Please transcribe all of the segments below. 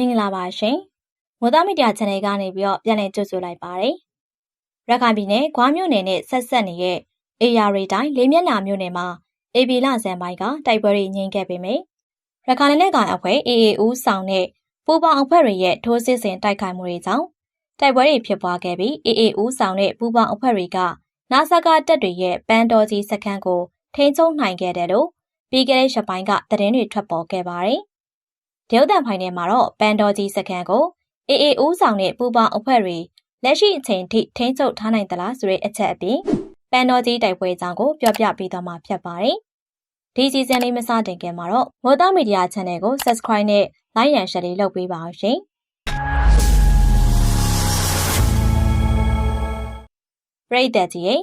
မင်္ဂလာပါရှင်။မော်သားမီဒီယာ channel ကနေပြီးတော့ပြန်လည်ကြိုဆိုလိုက်ပါတယ်။ရခိုင်ပြည်နယ်ဂွားမြို့နယ်နဲ့ဆက်ဆက်နေတဲ့အေယာရီတိုင်းလေးမျက်နှာမြို့နယ်မှာအေဘီလဇန်ပိုင်းကတိုက်ပွဲတွေငြိမ်ခဲ့ပေမယ့်ရခိုင်လက်နက်ကိုင်အဖွဲ့ AAU ဆောင်တဲ့ပူပေါင်းအဖွဲ့တွေရဲ့ထိုးစစ်ဆင်တိုက်ခိုက်မှုတွေကြောင့်တိုက်ပွဲတွေဖြစ်ပွားခဲ့ပြီး AAU ဆောင်တဲ့ပူပေါင်းအဖွဲ့တွေကနာဆာကတပ်တွေရဲ့ပန်းတော်ကြီးစခန်းကိုထိန်းချုပ်နိုင်ခဲ့တယ်လို့ပြီးခဲ့တဲ့ရက်ပိုင်းကသတင်းတွေထွက်ပေါ်ခဲ့ပါတယ်။ ဒေဝတန်ဖိုင်ထဲမှာတော့ပန်းတော်ကြီးစခန်းကို AAU ဆောင်တဲ့ပူပေါင်းအဖွဲ့တွေလက်ရှိအချိန်ထိထိန်းချုပ်ထားနိုင်သလားဆိုတဲ့အချက်အပြင်ပန်းတော်ကြီးတိုက်ပွဲအကြောင်းကိုပြောပြပေးသွားမှာဖြစ်ပါတယ်။ဒီစီဇန်လေးမစတင်ခင်မှာတော့မော်တာမီဒီယာ channel ကို subscribe နဲ့ like and share လေးလုပ်ပေးပါအောင်ရှင်။ပရိသတ်ကြီးရဲ့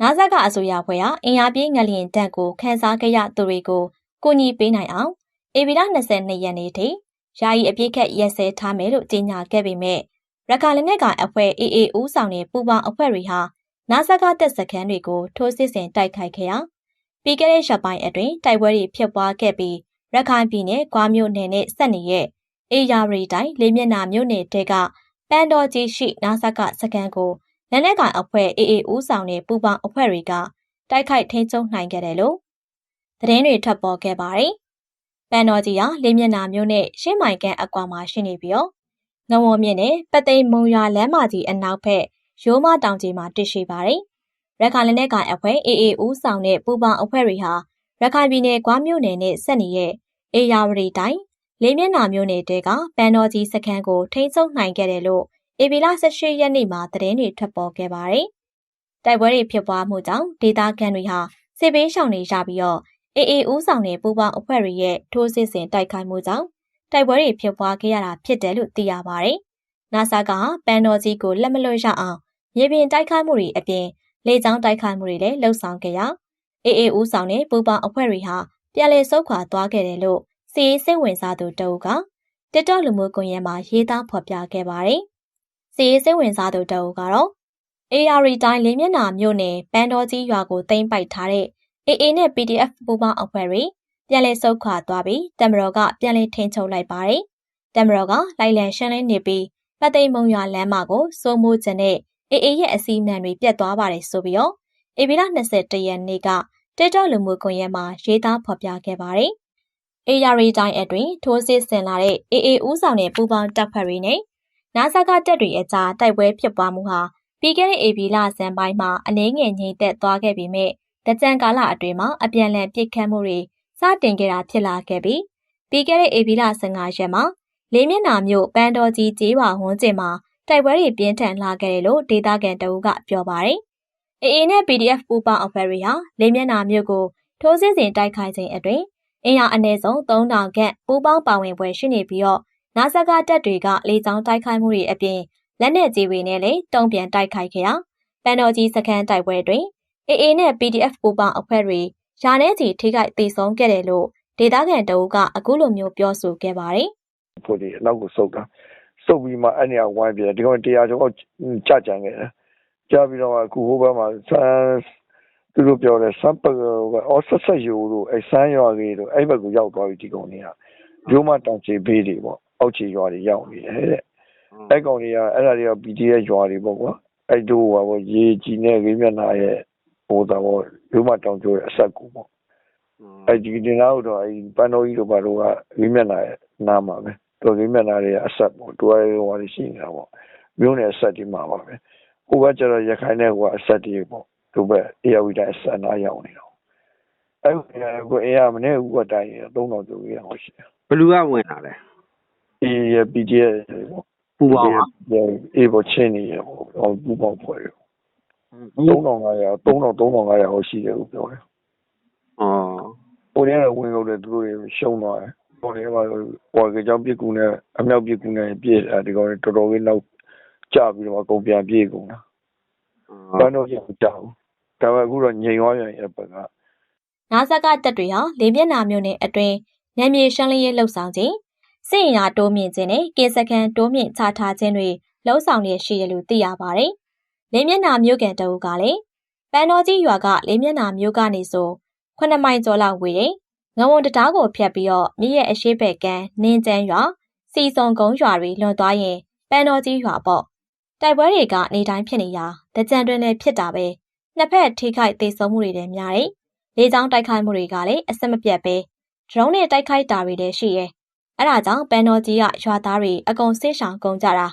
နာဇက်ကအစိုးရဖွဲ့ဟာအင်အားပြင်းငလျင်တက်ကိုခန်းစားခဲ့ရသူတွေကိုကူညီပေးနိုင်အောင် ဧပြီလ22ရက်နေ့ထိယာယီအပြစ်ခတ်ရက်စဲထားမယ်လို့ကြေညာခဲ့ပေမဲ့ရခိုင်လက်နက်ကိုင်အဖွဲ့ AA ဦးဆောင်တဲ့ပူပေါင်းအဖွဲ့တွေဟာနာဇက်ကတက်စခန်းတွေကိုထိုးစစ်ဆင်တိုက်ခိုက်ခဲ့ရာပြီးခဲ့တဲ့ရက်ပိုင်းအတွင်းတိုက်ပွဲတွေဖြစ်ပွားခဲ့ပြီးရခိုင်ပြည်နယ်၊ကွာမြို့နယ်နဲ့ဆက်နေတဲ့အေယာရီတိုင်းလေးမျက်နှာမြို့နယ်တဲကပန်းတော်ကြီးရှိနာဇက်ကစခန်းကိုလက်နက်ကိုင်အဖွဲ့ AA ဦးဆောင်တဲ့ပူပေါင်းအဖွဲ့တွေကတိုက်ခိုက်ထိန်းချုပ်နိုင်ခဲ့တယ်လို့သတင်းတွေထွက်ပေါ်ခဲ့ပါတယ်။ ပန်တော်ကြီးဟာလေးမျက်နှာမျိုးနဲ့ရှင်းမိုင်ကန်အကွာမှာရှိနေပြီးတော့ငဝုံမြင့်နဲ့ပသိမ်မုံရွာလမ်းမကြီးအနောက်ဘက်ရိုးမတောင်ကြီးမှာတည်ရှိပါတယ်။ရခိုင်လက်နက်ကိုင်အဖွဲ့ AA ဦးဆောင်တဲ့ပူပေါင်းအဖွဲ့တွေဟာရခိုင်ပြည်နယ်ကွာမြို့နယ်နဲ့ဆက်နေတဲ့အေယာဝတီတိုင်းလေးမျက်နှာမျိုးနယ်တဲကပန်တော်ကြီးစခန်းကိုထိန်းချုပ်နိုင်ခဲ့တယ်လို့ဧပြီလ18ရက်နေ့မှာသတင်းတွေထွက်ပေါ်ခဲ့ပါတယ်။တိုက်ပွဲတွေဖြစ်ပွားမှုကြောင့်ဒေသခံတွေဟာစစ်ဘေးရှောင်နေကြပြီးတော့ အေအေဦးဆောင်တဲ့ပူပေါင်းအဖွဲ့တွေရဲ့ထိုးစစ်ဆင်တိုက်ခိုက်မှုကြောင့်တိုက်ပွဲတွေဖြစ်ပွားခဲ့ရတာဖြစ်တယ်လို့သိရပါတယ်။နာဆာကပန်တော်ကြီးကိုလက်မလွတ်ရအောင်မြေပြင်တိုက်ခိုက်မှုတွေအပြင်လေကြောင်းတိုက်ခိုက်မှုတွေလည်းလှုပ်ဆောင်ခဲ့ရာအေအေဦးဆောင်တဲ့ပူပေါင်းအဖွဲ့တွေဟာပြန်လည်ဆုတ်ခွာသွားခဲ့တယ်လို့စီးစိတ်ဝင်စားသူတအုပ်ကတက်တော့လူမှုကွန်ရက်မှာရေးသားဖော်ပြခဲ့ပါတယ်။စီရေးစိတ်ဝင်စားသူတအုပ်ကတော့ AR တိုင်းလေးမျက်နှာမြို့နယ်ပန်းတော်ကြီးရွာကိုသိမ်းပိုက်ထားတဲ့ AA နဲ့ PDF ပူးပေါင်းအဖွဲ့တွေပြန်လည်ဆုတ်ခွာသွားပြီးတမတော်ကပြန်လည်ထိန်းချုပ်လိုက်ပါတယ်။တမတော်ကလိုက်လံရှင်းလင်းနေပြီးပတ်သိမ်မုံရွာလမ်းမကိုစိုးမိုးခြင်းနဲ့ AA ရဲ့အစီအမံတွေပြတ်သွားပါတယ်ဆိုပြီးတော့ဧပြီလ22ရက်နေ့ကတက်တော့လူမှုကွန်ရက်မှာရေးသားဖော်ပြခဲ့ပါတယ်။ AR တိုင်းအတွင်းထိုးစစ်ဆင်လာတဲ့ AA ဦးဆောင်တဲ့ပူးပေါင်းတပ်ဖွဲ့တွေနဲ့နာဆာကတပ်တွေအကြားတိုက်ပွဲဖြစ်ပွားမှုဟာပြီးခဲ့တဲ့ဧပြီလဇန်ပိုင်းမှာအနည်းငယ်ငြိမ်သက်သွားခဲ့ပေမဲ့ တကြံကာလအတွင်းမှာအပြန်အလှန်ပစ်ခတ်မှုတွေစတင်ခဲ့တာဖြစ်လာခဲ့ပြီးပြီးခဲ့တဲ့ဧပြီလ15ရက်မှာလေးမျက်နှာမြို့ပန်းတော်ကြီးကျေးရွာဝန်းကျင်မှာတိုက်ပွဲတွေပြင်းထန်လာခဲ့တယ်လို့ဒေသခံတအုပ်ကပြောပါတယ်။ AA နဲ့ PDF ပူးပေါင်းအဖွဲ့တွေဟာလေးမျက်နှာမြို့ကိုထိုးစစ်ဆင်တိုက်ခိုက်ခြင်းအတွင်းအင်အားအနည်းဆုံး3000ခန့်ပူးပေါင်းပါဝင်ပွဲရှိနေပြီးတော့နာဆာကတပ်တွေကလေကြောင်းတိုက်ခိုက်မှုတွေအပြင်လက်နက်ကြီးတွေနဲ့လည်းတုံ့ပြန်တိုက်ခိုက်ခဲ့ရာပန်တော်ကြီးစခန်းတိုက်ပွဲတွင် AA နဲ့ PDF ပူးပေါင်းအဖွဲ့တွေယာနဲ့ချီထိခိုက်ဒေဆုံးခဲ့တယ်လို့ဒေသခံတအုပ်ကအခုလိုမျိုးပြောဆိုခဲ့ပါတယ်။ဖို့ဒီအနောက်ကိုစုပ်တာစုပ်ပြီးမှအဲ့နေရာဝိုင်းပြတယ်ဒီကောင်တရားကျော်ကြကြံခဲ့တယ်။ကြားပြီးတော့အခုဟိုဘက်မှာဆန်းသူတို့ပြောတယ်စမ်းပအော်ဆက်ဆက်ယူလို့အဲဆန်းရွာကြီးတို့အဲ့ဘက်ကိုရောက်သွားပြီဒီကောင်တွေကရိုးမတောင်ချေဘေးတွေပေါ့အောက်ခြေရွာတွေရောက်နေတယ်တဲ့အဲ့ကောင်တွေကအဲ့ဒါတွေက PDF ရွာတွေပေါ့ကွာအဲ့တို့ဟိုရေကြီးနဲ့ရင်းမျက်နှာရဲ့ ဟိုတော့ရိုးမတောင်ကျိုးရဲ့အဆက်ကူပေါ့အဲ့ဒီဒီနောက်တော့အဲ့ပန်းတော်ကြီးတို့ဘာတို့ကရင်းမျက်နှာရဲ့နားမှာပဲတို့ရင်းမျက်နှာတွေအဆက်ပေါ့တို့ရဲ့ဟိုတွေရှိနေတာပေါ့မျိုးနယ်အဆက်ဒီမှာပါပဲဟိုဘက်ကျတော့ရခိုင်နဲ့ဟိုကအဆက်တွေပေါ့တို့ဘက်အေရဝီတိုင်းအဆက်နားရောက်နေတော့အဲ့ကိုအေရမနေ့ကတိုင်း3000ကျော်ကြီးအောင်ရှိတယ်ဘလူကဝင်လာတယ်အေး PDF ပေါ့ပူပေါင်းအေးပေါ်ချင်းနေရပေါ့ပူပေါင်းဖွဲ့ရ 3500 3000 3500ဟောရှိတယ်လို့ပြောတယ်အော်ဟိုတည်းကဝင်လို့တယ်သူတို့ရှုံးသွားတယ်ဟိုတည်းကဟိုကကြောင်ပြစ်ကူနဲ့အမြောက်ပြစ်ကူနဲ့ပြည့်ဒီကောင်တော်တော်လေးနောက်ကြပြီးတော့အကုန်ပြန်ပြေးကုန်တာဘယ်တော့ကြောက်ကြောက်ဒါပေမဲ့အခုတော့ငြိမ်သွားပြန်ရဲ့ဘက်ကနာဇက်ကတက်တွေဟာလေးမျက်နှာမျိုးနဲ့အတွင်းနယ်မြေရှင်းလင်းရေးလှုပ်ဆောင်ခြင်းစစ်ရင်အားတိုးမြင့်ခြင်းနဲ့ကင်းစခန်းတိုးမြင့်ချထားခြင်းတွေလှုံ့ဆော်နေရှိတယ်လို့သိရပါတယ်။ လေးမျက်နှာမြို့ကန်တအုပ်ကလည်းပန်းတော်ကြီးရွာကလေးမျက်နှာမြို့ကနေဆို9မိုင်ကျော်လောက်ဝေးတယ်။ငဝုံတံတားကိုဖြတ်ပြီးတော့မြစ်ရဲ့အရှိဘက်ကန်းနင်းကျန်းရွာစီစုံကုန်းရွာတွေလွန်သွားရင်ပန်းတော်ကြီးရွာပေါ့တိုက်ပွဲတွေကနေတိုင်းဖြစ်နေရာတကြံတွင်လည်းဖြစ်တာပဲနှစ်ဖက်ထိခိုက်သေးဆုံးမှုတွေလည်းများတယ်လေကြောင်းတိုက်ခိုက်မှုတွေကလည်းအဆက်မပြတ်ပဲဒရုန်းနဲ့တိုက်ခိုက်တာတွေလည်းရှိရဲအဲ့ဒါကြောင့်ပန်းတော်ကြီးကရွာသားတွေအကုန်ဆစ်ဆောင်ကုန်ကြတာ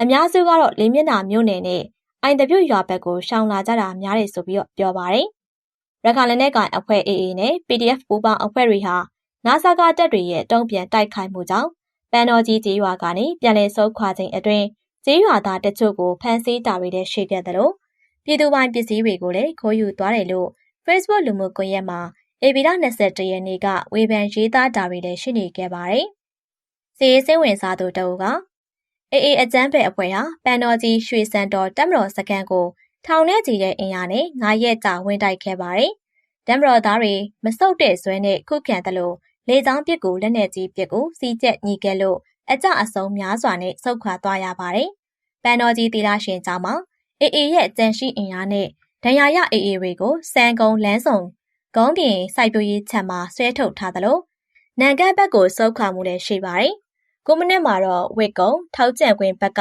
အများစုကတော့လေးမျက်နှာမြို့နယ်နဲ့ အိုင်တပြုတ်ရွာဘက်ကိုရှောင်လာကြတာများတယ်ဆိုပြီးတော့ပြောပါတယ်ရခိုင်လက်နက်ကိုင်အဖွဲ့ AA နဲ့ PDF ပူးပေါင်းအဖွဲ့တွေဟာနာဆာကတပ်တွေရဲ့တုံ့ပြန်တိုက်ခိုက်မှုကြောင့်ပန်းတော်ကြီးကျေးရွာကနေပြန်လည်ဆုတ်ခွာခြင်းအတွင်းကျေးရွာသားတချို့ကိုဖမ်းဆီးတာတွေလည်းရှိခဲ့တယ်လို့ပြည်သူပိုင်ပစ္စည်းတွေကိုလည်းခိုးယူသွားတယ်လို့ Facebook လူမှုကွန်ရက်မှာဧပြီလ22ရက်နေ့ကဝေဖန်ရေးသားတာတွေလည်းရှိနေခဲ့ပါတယ်။စီရေးစိတ်ဝင်စားသူတအုပ်က အေးအေးအကျန်းပဲအဖွဲ့ဟာပန်တော်ကြီးရွှေစံတော်တက်မတော်စကန်ကိုထောင်ထဲကြည့်တဲ့အင်အားနဲ့ငါရက်ကြာဝင်တိုက်ခဲ့ပါတယ်။တမ်မတော်သားတွေမဆုတ်တဲ့ဇွဲနဲ့ခုခံတယ်လို့လေချောင်းပစ်ကိုလက်နဲ့ကြီးပစ်ကိုစီးကျက်ညီခဲ့လို့အကြအဆုံးများစွာနဲ့ဆုတ်ခွာသွားရပါတယ်။ပန်တော်ကြီးတီလာရှင်ကျောင်းမှာအေအေရဲ့ကြံရှိအင်အားနဲ့ဒဏ်ရာရအေအေတွေကိုစံကုံလန်းဆောင်ကုန်းပြင်စိုက်ပျိုးရေးချက်မှာဆွဲထုတ်ထားသလိုနန်ကတ်ဘက်ကိုစုပ်ခွာမှုလည်းရှိပါတယ်။ ကိုမနစ်မှာတော့ဝစ်ကုံထောက်ကျန်ခွင်ဘက်က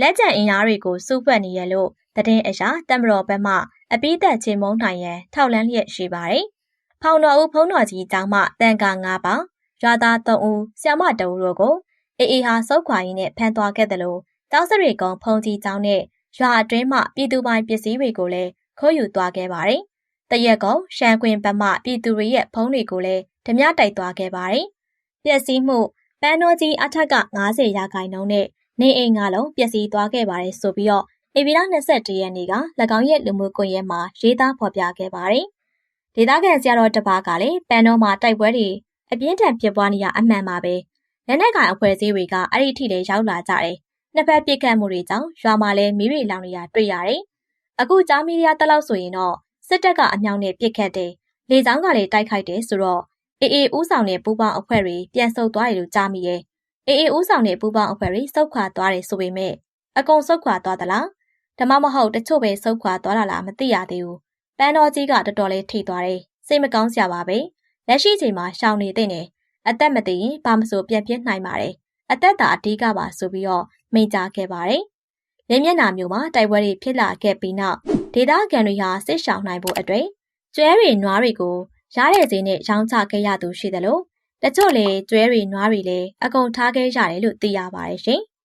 လက်ကျန်အင်အားတွေကိုစုဖွဲ့နေရလို့တည်င်းအရာတမတော်ဘက်မှအပိသက်ချင်းမုံထိုင်ရန်ထောက်လန်းလျက်ရှိပါတယ်။ဖောင်တော်ဦးဖုံးတော်ကြီးကျောင်းမှတန်ကာ၅ပါးရွာသား၃ဦးဆ iam မတအူတို့ကိုအေအေဟာစုပ်ခွာရင်းနဲ့ဖမ်းသွားခဲ့တယ်လို့တောက်စရိကုံဖုံကြီးကျောင်းနဲ့ရွာအတွင်းမှပြည်သူပိုင်ပစ္စည်းတွေကိုလည်းခိုးယူသွားခဲ့ပါတယ်။တရက်ကောင်ရှမ်းခွင်ဘက်မှပြည်သူတွေရဲ့ဖုံးတွေကိုလည်းဓမြတိုက်သွားခဲ့ပါတယ်။ပျက်စီးမှု ပန်းတော်ကြီးအထက်က90ရာခိုင်နှုန်းနဲ့နေအိမ်ငါလုံးပျက်စီးသွားခဲ့ပါတယ်ဆိုပြီးတော့ဧပြီလ22ရက်နေ့က၎င်းရဲ့လူမှုကွန်ရက်မှာရေးသားဖော်ပြခဲ့ပါတယ်။ဒေသခံဆရာတော်တပါးကလည်းပန်းတော်မှာတိုက်ပွဲတွေအပြင်းထန်ဖြစ်ပွားနေရအမှန်ပါပဲ။လက်နက်ကိုင်အဖွဲ့အစည်းတွေကအဲ့ဒီထိလည်းရောက်လာကြတယ်။နှစ်ဖက်ပြစ်ခတ်မှုတွေကြောင့်ရွာမှာလည်းမီးတွေလောင်နေတာတွေ့ရတယ်။အခုကြားမီဒီယာတက်လောက်ဆိုရင်တော့စစ်တပ်ကအမြောက်နဲ့ပြစ်ခတ်တယ်။လေကြောင်းကလည်းတိုက်ခိုက်တယ်ဆိုတော့ အေအေဦးဆောင်တဲ့ပူပေါင်းအဖွဲ့တွေပြန်ဆုတ်သွားတယ်လို့ကြားမိတယ်။အေအေဦးဆောင်တဲ့ပူပေါင်းအဖွဲ့တွေစုတ်ခွာသွားတယ်ဆိုပေမဲ့အကုန်စုတ်ခွာသွားသလား။ဒါမှမဟုတ်တချို့ပဲစုတ်ခွာသွားတာလားမသိရသေးဘူး။ပန်းတော်ကြီးကတော်တော်လေးထိသွားတယ်။စိတ်မကောင်းစရာပါပဲ။လက်ရှိချိန်မှာရှောင်နေတဲ့နေအသက်မသိရင်ဘာမဆိုပြန်ပြစ်နိုင်ပါတယ်။အသက်သာအဓိကပါဆိုပြီးတော့မိန့်ကြားခဲ့ပါတယ်။လင်းမျက်နှာမျိုးမှာတိုက်ပွဲတွေဖြစ်လာခဲ့ပြီးနောက်ဒေသခံတွေဟာစစ်ရှောင်နိုင်ဖို့အတွက်ကျွဲတွေနွားတွေကို ရတဲ့ဈေးနဲ့ရောင်းချခဲ့ရသူရှိတယ်လို့တချို့လေကျွဲတွေနွားတွေလည်းအကုန်ထားခဲ့ရတယ်လို့သိရပါတယ်ရှင်။